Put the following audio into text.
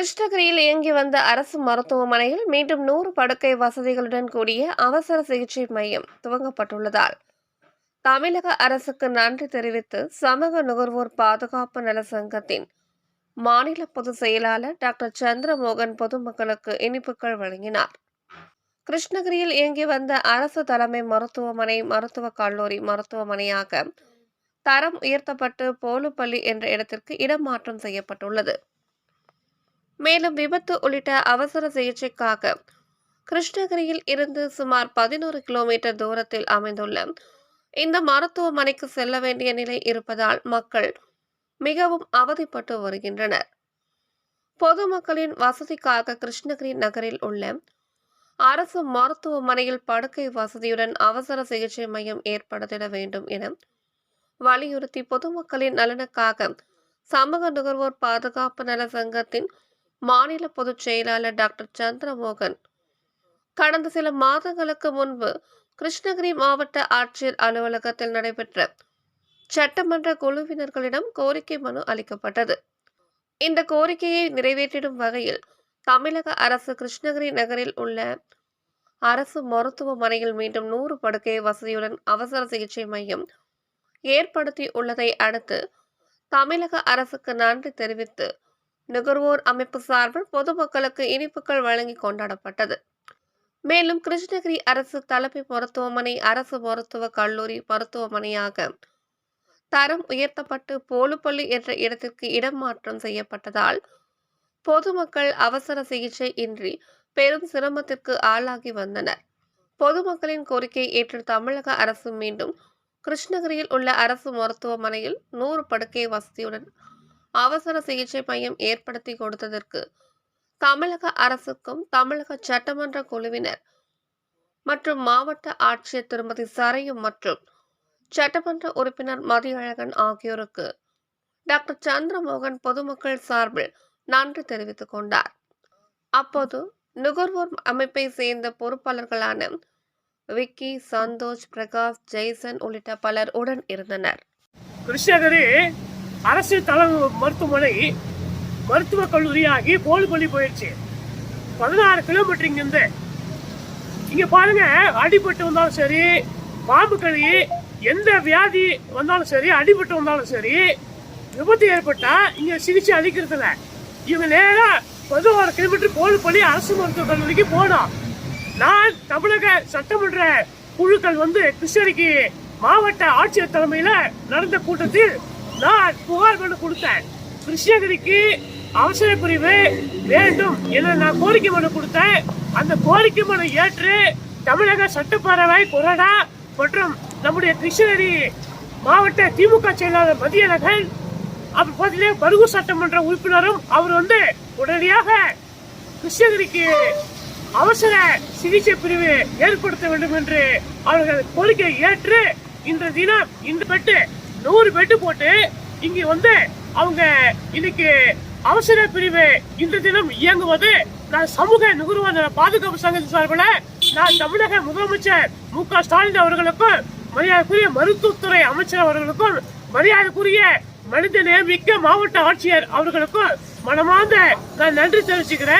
கிருஷ்ணகிரியில் இயங்கி வந்த அரசு மருத்துவமனையில் மீண்டும் நூறு படுக்கை வசதிகளுடன் கூடிய அவசர சிகிச்சை மையம் துவங்கப்பட்டுள்ளதால் தமிழக அரசுக்கு நன்றி தெரிவித்து சமூக நுகர்வோர் பாதுகாப்பு நல சங்கத்தின் மாநில பொதுச் செயலாளர் டாக்டர் சந்திரமோகன் பொதுமக்களுக்கு இனிப்புகள் வழங்கினார். கிருஷ்ணகிரியில் இயங்கி வந்த அரசு தலைமை மருத்துவமனை மருத்துவக் கல்லூரி மருத்துவமனையாக தரம் உயர்த்தப்பட்டு போலுப்பள்ளி என்ற இடத்திற்கு இடமாற்றம் செய்யப்பட்டுள்ளது. மேலும் விபத்து உள்ளிட்ட அவசர சிகிச்சைக்காக கிருஷ்ணகிரியில் இருந்து சுமார் பதினோரு கிலோமீட்டர் தூரத்தில் அமைந்துள்ள இந்த மருத்துவமனைக்கு செல்ல வேண்டிய நிலை இருப்பதால் மக்கள் மிகவும் அவதிப்பட்டு வருகின்றனர். பொதுமக்களின் வசதிக்காக கிருஷ்ணகிரி நகரில் உள்ள அரசு மருத்துவமனையில் படுக்கை வசதியுடன் அவசர சிகிச்சை மையம் ஏற்படுத்திட வேண்டும் என வலியுறுத்தி பொதுமக்களின் நலனுக்காக சமூக நுகர்வோர் பாதுகாப்பு நல சங்கத்தின் மாநில பொதுச் செயலாளர் டாக்டர் சந்திரமோகன். கடந்த சில மாதங்களுக்கு முன்பு கிருஷ்ணகிரி மாவட்ட ஆட்சியர் அலுவலகத்தில் நடைபெற்ற சட்டமன்ற குழுவினர்களிடம் கோரிக்கை மனு அளிக்கப்பட்டது. இந்த கோரிக்கையை நிறைவேற்றிடும் வகையில் தமிழக அரசு கிருஷ்ணகிரி நகரில் உள்ள அரசு மருத்துவமனையில் மீண்டும் நூறு படுக்கை வசதியுடன் அவசர சிகிச்சை மையம் ஏற்படுத்தி உள்ளதை அடுத்து தமிழக அரசுக்கு நன்றி தெரிவித்து நுகர்வோர் அமைப்பு சார்பில் பொதுமக்களுக்கு இனிப்புகள் வழங்கி கொண்டாடப்பட்டது. மேலும் கிருஷ்ணகிரி அரசு தலைமை மருத்துவமனை அரசு மருத்துவ கல்லூரி மருத்துவமனையாக தரம் உயர்த்தப்பட்டு போலுப்பள்ளி என்ற இடத்திற்கு இடமாற்றம் செய்யப்பட்டதால் பொதுமக்கள் அவசர சிகிச்சை இன்றி பெரும் சிரமத்திற்கு ஆளாகி வந்தனர். பொதுமக்களின் கோரிக்கை ஏற்று தமிழக அரசு மீண்டும் கிருஷ்ணகிரியில் உள்ள அரசு மருத்துவமனையில் நூறு படுக்கை வசதியுடன் அவசர சிகிச்சை மையம் ஏற்படுத்தி கொடுத்ததற்கு தமிழக அரசுக்கும் தமிழக சட்டமன்ற குழுவினர் மற்றும் மாவட்ட ஆட்சியர் திருமதி சரையு மற்றும் சட்டமன்ற உறுப்பினர் மதியழகன் ஆகியோருக்கு டாக்டர் சந்திரமோகன் பொதுமக்கள் சார்பில் நன்றி தெரிவித்துக் கொண்டார். அப்போது நுகர்வோர் அமைப்பை சேர்ந்த பொறுப்பாளர்களான விக்கி சந்தோஷ் பிரகாஷ் ஜெய்சன் உள்ளிட்ட பலர் உடன் இருந்தனர். கிருஷ்ணகிரி அரசு தலைமை மருத்துவமனை மருத்துவக் கல்லூரியாகி போலுப்பள்ளி போயிடுச்சு பதினாறு கிலோமீட்டர் இங்கிருந்து இங்க பாருங்க அடிபட்டு வந்தாலும் சரி பாம்பு கடி எந்த வியாதி வந்தாலும் சரி அடிபட்டு வந்தாலும் சரி விபத்து ஏற்பட்டா இங்க சிகிச்சை அளிக்கிறது இல்ல இவங்க நேரா பதினோரு கிலோமீட்டர் பண்ணி அரசு மருத்துவக் கல்லூரிக்கு போனோம். நான் தமிழக சட்டமன்ற குழுக்கள் வந்து கிருஷ்ணகிரிக்கு மாவட்ட ஆட்சியர் தலைமையில நடந்த கூட்டத்தில் நான் புகார் மனு கொடுத்தேன். கிருஷ்ணகிரிக்கு அவசர பிரிவு வேண்டும் என நான் கோரிக்கை மனு கொடுத்தேன். அந்த கோரிக்கை மனு ஏற்று தமிழக சட்டப்பேரவை கொறடா மற்றும் நம்முடைய கிருஷ்ணகிரி மாவட்ட திமுக செயலாளர் மதியழகன் அப்புறம் பார்த்தீங்கன்னா பருகூர் சட்டமன்ற உறுப்பினரும் அவர் வந்து உடனடியாக கிருஷ்ணகிரிக்கு அவசர சிகிச்சை பிரிவு ஏற்படுத்த வேண்டும் என்று அவர்கள் கோரிக்கை ஏற்று இன்று தினம் இன்று பெற்று நூறு பெட்டு போட்டு இங்க வந்து அவங்க இன்னைக்கு அவசர பிரிவு இந்த தினம் இயங்குவது நான் சமூக நுகர்வோர் பாதுகாப்பு சங்கத்தின் சார்பில் நான் தமிழக முதலமைச்சர் மு க ஸ்டாலின் அவர்களுக்கும் மரியாதைக்குரிய மருத்துவத்துறை அமைச்சர் அவர்களுக்கும் மரியாதைக்குரிய மனித நேமிக்க மாவட்ட ஆட்சியர் அவர்களுக்கும் மனமார்ந்த நான் நன்றி தெரிவிச்சுக்கிறேன்.